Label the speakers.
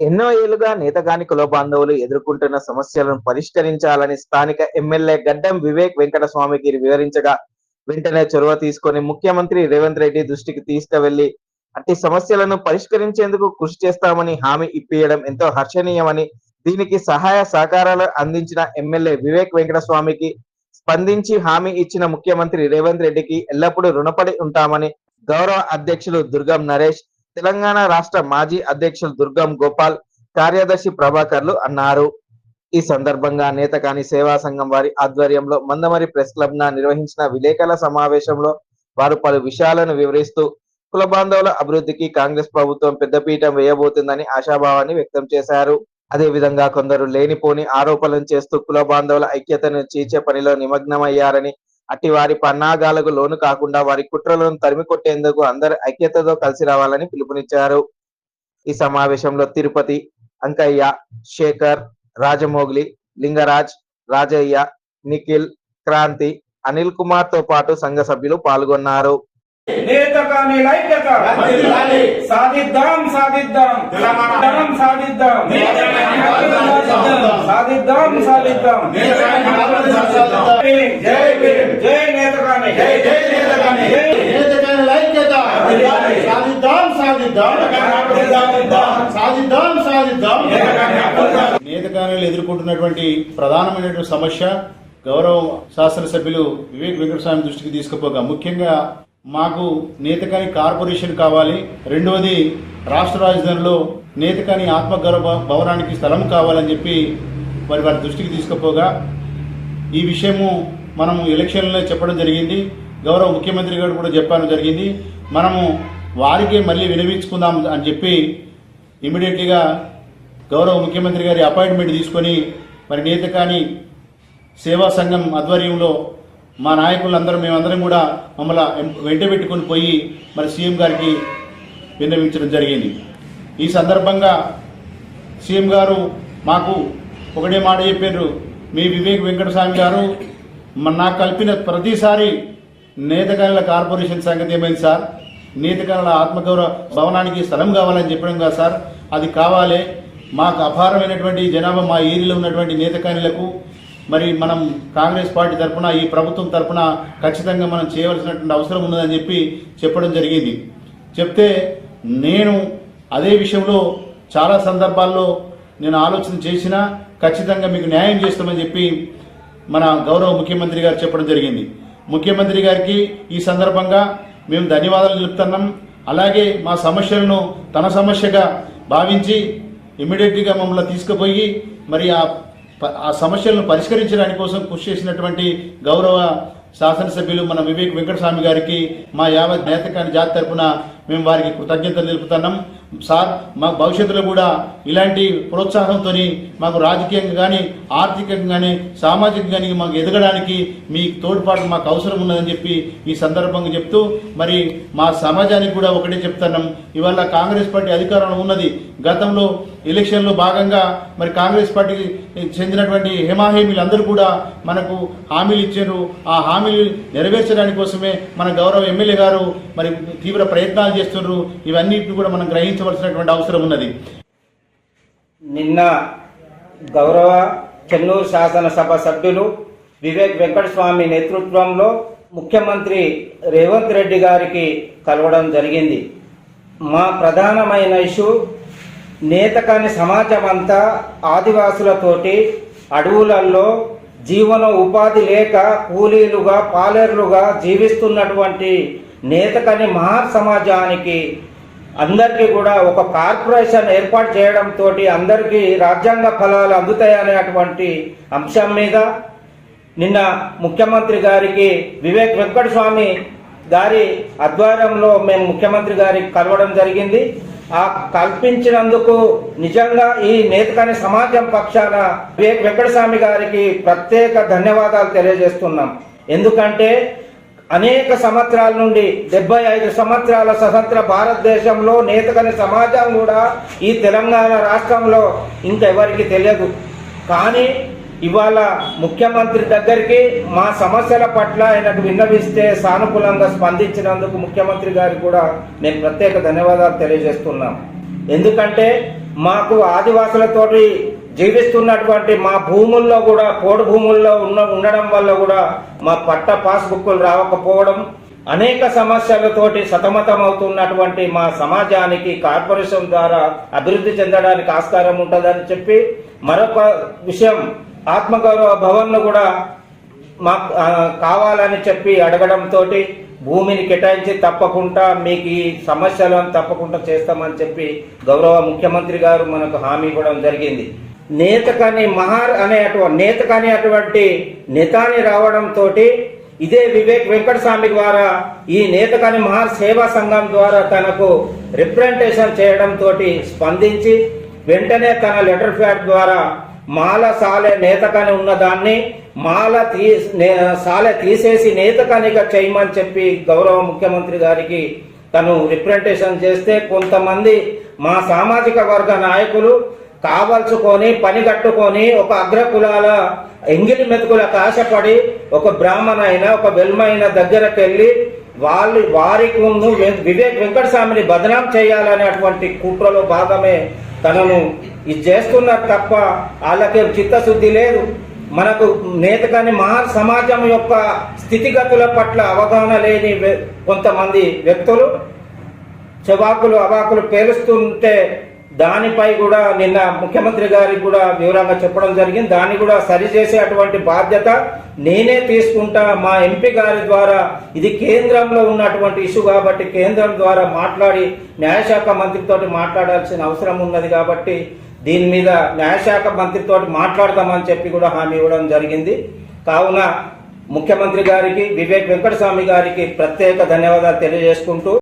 Speaker 1: ఎన్నో ఏళ్ళుగా నేతగాని కుల బాంధవులు ఎదుర్కొంటున్న సమస్యలను పరిష్కరించాలని స్థానిక ఎమ్మెల్యే గడ్డం వివేక్ వెంకటస్వామికి వివరించగా వెంటనే చొరవ తీసుకొని ముఖ్యమంత్రి రేవంత్ రెడ్డి దృష్టికి తీసుకువెళ్ళి అట్టి సమస్యలను పరిష్కరించేందుకు కృషి చేస్తామని హామీ ఇప్పియడం ఎంతో హర్షణీయమని దీనికి సహాయ సహకారాలు అందించిన ఎమ్మెల్యే వివేక్ వెంకటస్వామికి స్పందించి హామీ ఇచ్చిన ముఖ్యమంత్రి రేవంత్ రెడ్డికి ఎల్లప్పుడూ రుణపడి ఉంటామని గౌరవ అధ్యక్షులు దుర్గం నరేష్ తెలంగాణ రాష్ట్ర మాజీ అధ్యక్షులు దుర్గం గోపాల్ కార్యదర్శి ప్రభాకర్లు అన్నారు. ఈ సందర్భంగా నేతకాని సేవా సంఘం వారి ఆధ్వర్యంలో మందమరి ప్రెస్ క్లబ్గా నిర్వహించిన విలేకరుల సమావేశంలో వారు పలు విషయాలను వివరిస్తూ కుల బాంధవుల అభివృద్ధికి కాంగ్రెస్ ప్రభుత్వం పెద్దపీఠం వేయబోతుందని ఆశాభావాన్ని వ్యక్తం చేశారు. అదే విధంగా కొందరు లేనిపోని ఆరోపణలు చేస్తూ కుల బాంధవుల ఐక్యతను చీచే పనిలో నిమగ్నమయ్యారని అట్టి వారి పన్నాగాలకు లోను కాకుండా వారి కుట్రలను తరిమి కొట్టేందుకు అందరు ఐక్యతతో కలిసి రావాలని పిలుపునిచ్చారు. ఈ సమావేశంలో తిరుపతి అంకయ్య శేఖర్ రాజమోగ్లి లింగరాజ్ రాజయ్య నిఖిల్ క్రాంతి అనిల్ కుమార్తో పాటు సంఘ సభ్యులు పాల్గొన్నారు.
Speaker 2: నేత కానీ. సాధిద్దాం సాధిద్దాం. సాధిద్దాం సాధిద్దాం. జై భీమ్ జై నేత కానీ
Speaker 3: జై జై నేత కానీ.
Speaker 4: నేతకాని ఐక్యత
Speaker 2: వర్ధిల్లాలి.
Speaker 4: సాధిద్దాం సాధిద్దాం సాధిద్దాం సాధిద్దాం నేతకానులు ఎదుర్కొంటున్నటువంటి ప్రధానమైనటువంటి సమస్య గౌరవ శాసనసభ్యులు వివేక్ వెంకటస్వామి దృష్టికి తీసుకుపోగా. ముఖ్యంగా మాకు నేతకాని కార్పొరేషన్ కావాలి. రెండవది రాష్ట్ర రాజధానిలో నేతకాని ఆత్మగౌరవ భవనానికి స్థలం కావాలని చెప్పి మరి వారి దృష్టికి తీసుకుపోగా. ఈ విషయము మనము ఎలక్షన్లో చెప్పడం జరిగింది. గౌరవ ముఖ్యమంత్రి గారు కూడా చెప్పడం జరిగింది. మనము వారికే మళ్ళీ వినవించుకుందాం అని చెప్పి ఇమీడియట్లీగా గౌరవ ముఖ్యమంత్రి గారి అపాయింట్మెంట్ తీసుకొని మరి నేత కానీ సేవా సంఘం ఆధ్వర్యంలో మా నాయకులందరూ మేమందరం కూడా మమ్మల్ని వెంట పెట్టుకొని పోయి మరి సీఎం గారికి విన్నవించడం జరిగింది. ఈ సందర్భంగా సీఎం గారు మాకు ఒకటే మాట చెప్పారు మీ వివేక్ వెంకటస్వామి గారు నాకు కలిపిన ప్రతిసారి నేతకానుల కార్పొరేషన్ సంగతి ఏమైంది సార్? నేతకానుల ఆత్మగౌరవ భవనానికి స్థలం కావాలని చెప్పడం కదా సార్. అది కావాలి. మాకు అపారమైనటువంటి జనాభా మా ఏరియాలో ఉన్నటువంటి నేతకానులకు మరి మనం కాంగ్రెస్ పార్టీ తరఫున ఈ ప్రభుత్వం తరఫున ఖచ్చితంగా మనం చేయవలసినటువంటి అవసరం ఉన్నదని చెప్పి చెప్పడం జరిగింది. చెప్తే నేను అదే విషయంలో చాలా సందర్భాల్లో నేను ఆలోచన చేసినా ఖచ్చితంగా మీకు న్యాయం చేస్తామని చెప్పి మన గౌరవ ముఖ్యమంత్రి గారు చెప్పడం జరిగింది. ముఖ్యమంత్రి గారికి ఈ సందర్భంగా మేము ధన్యవాదాలు చెప్తున్నాం అలాగే మా సమస్యలను తన సమస్యగా భావించి ఇమ్మీడియట్గా మమ్మల్ని తీసుకుపోయి మరి ఆ ప- ఆ సమస్యలను పరిష్కరించడానికి కోసం కృషి చేసినటువంటి గౌరవ శాసనసభ్యులు మన వివేక్ వెంకటస్వామి గారికి మా యావత్ నేతకాని జాతి తరపున మేము వారికి కృతజ్ఞతలు తెలుపుతున్నాం. సార్ మా భవిష్యత్తులో కూడా ఇలాంటి ప్రోత్సాహంతో మాకు రాజకీయంగా కానీ ఆర్థికంగా కానీ సామాజికంగా కానీ మాకు ఎదగడానికి మీ తోడ్పాటు మాకు అవసరం ఉన్నదని చెప్పి ఈ సందర్భంగా చెప్తూ మరి మా సమాజానికి కూడా ఒకటే చెప్తున్నాం. ఇవాళ కాంగ్రెస్ పార్టీ అధికారంలో ఉన్నది. గతంలో ఎలక్షన్లో భాగంగా మరి కాంగ్రెస్ పార్టీకి చెందినటువంటి హేమాహేమీలు అందరూ కూడా మనకు హామీలు ఇచ్చారు. ఆ హామీలు నెరవేర్చడానికి కోసమే మన గౌరవ ఎమ్మెల్యే గారు మరి తీవ్ర ప్రయత్నాలు చేస్తున్నారు. ఇవన్నిటిని కూడా మనం గ్రహించవలసినటువంటి అవసరం ఉన్నది.
Speaker 2: నిన్న గౌరవ చెన్నూరు శాసనసభ సభ్యులు వివేక్ వెంకటస్వామి నేతృత్వంలో ముఖ్యమంత్రి రేవంత్ రెడ్డి గారికి కలవడం జరిగింది. మా ప్రధానమైన ఇష్యూ నేతకాని సమాజం అంతా ఆదివాసులతోటి అడవులలో జీవన ఉపాధి లేక కూలీలుగా పాలేరులుగా జీవిస్తున్నటువంటి నేతకని మహా సమాజానికి అందరికీ కూడా ఒక కార్పొరేషన్ ఏర్పాటు చేయడంతో అందరికీ రాజ్యాంగ ఫలాలు అందుతాయనేటువంటి అంశం మీద నిన్న ముఖ్యమంత్రి గారికి వివేక్ వెంకటస్వామి గారి ఆధ్వర్యంలో మేము ముఖ్యమంత్రి గారికి కలవడం జరిగింది. ఆ కల్పించినందుకు నిజంగా ఈ నేతకాని సమాజం పక్షాన వెంకటస్వామి గారికి ప్రత్యేక ధన్యవాదాలు తెలియజేస్తున్నాం. ఎందుకంటే అనేక సంవత్సరాల నుండి డెబ్బై ఐదు సంవత్సరాల స్వతంత్ర భారతదేశంలో నేతకని సమాజం కూడా ఈ తెలంగాణ రాష్ట్రంలో ఇంకెవరికి తెలియదు. కానీ ఇవాళ ముఖ్యమంత్రి దగ్గరికి మా సమస్యల పట్ల ఆయనకు విన్నవిస్తే సానుకూలంగా స్పందించినందుకు ముఖ్యమంత్రి గారు కూడా నేను ప్రత్యేక ధన్యవాదాలు తెలియజేస్తున్నాం. ఎందుకంటే మాకు ఆదివాసులతోటి జీవిస్తున్నటువంటి మా భూముల్లో కూడా పోడు భూముల్లో ఉన్న ఉండడం వల్ల కూడా మా పట్ట పాస్బుక్లు రావకపోవడం అనేక సమస్యలతోటి సతమతమవుతున్నటువంటి మా సమాజానికి కార్పొరేషన్ ద్వారా అభివృద్ధి చెందడానికి ఆస్కారం ఉంటుందని చెప్పి మరొక విషయం ఆత్మగౌరవ భవన్ను కూడా మాకు కావాలని చెప్పి అడగడంతో భూమిని కేటాయించి తప్పకుండా మీకు ఈ సమస్యలను తప్పకుండా చేస్తామని చెప్పి గౌరవ ముఖ్యమంత్రి గారు మనకు హామీ ఇవ్వడం జరిగింది. నేతకని మహార్ అనే అటువంటి నేతకాని అటువంటి నేతాని రావడంతో ఇదే వివేక్ వెంకటస్వామి ద్వారా ఈ నేతకని మహార్ సేవా సంఘం ద్వారా తనకు రిప్రజెంటేషన్ చేయడంతో స్పందించి వెంటనే తన లెటర్ ఫ్యాట్ ద్వారా మాల సాలె నేతకని ఉన్నదాన్ని మాల తీ నే- సాలె తీసేసి నేతకనిగా చేయమని చెప్పి గౌరవ ముఖ్యమంత్రి గారికి తను రిప్రజెంటేషన్ చేస్తే కొంతమంది మా సామాజిక వర్గ నాయకులు కావలచుకొని పని కట్టుకొని ఒక అగ్రకులాల ఎంగిలి మెతుకులకు ఆశపడి ఒక బ్రాహ్మణ అయినా ఒక వెల్మైన దగ్గరకు వెళ్ళి వాళ్ళు వారికి ముందు వివేక్ వెంకటస్వామిని బదనాం చేయాలనేటువంటి కుట్రలో భాగమే తనను ఇది చేస్తున్నారు తప్ప వాళ్ళకి చిత్తశుద్ధి లేదు. మనకు నేతకాని మహా సమాజం యొక్క స్థితిగతుల పట్ల అవగాహన లేని వ్య- కొంతమంది వ్యక్తులు చెవాకులు అవాకులు పేలుస్తుంటే దానిపై కూడా నిన్న ముఖ్యమంత్రి గారికి కూడా వివరంగా చెప్పడం జరిగింది. దాన్ని కూడా సరిచేసే అటువంటి బాధ్యత నేనే తీసుకుంటా మా ఎంపీ గారి ద్వారా. ఇది కేంద్రంలో ఉన్నటువంటి ఇష్యూ కాబట్టి కేంద్రం ద్వారా మాట్లాడి న్యాయశాఖ మంత్రితో మాట్లాడాల్సిన అవసరం ఉన్నది కాబట్టి దీని మీద న్యాయశాఖ మంత్రితో మాట్లాడదామని చెప్పి కూడా హామీ ఇవ్వడం జరిగింది. కావున ముఖ్యమంత్రి గారికి వివేక్ వెంకటస్వామి గారికి ప్రత్యేక ధన్యవాదాలు తెలియజేసుకుంటూ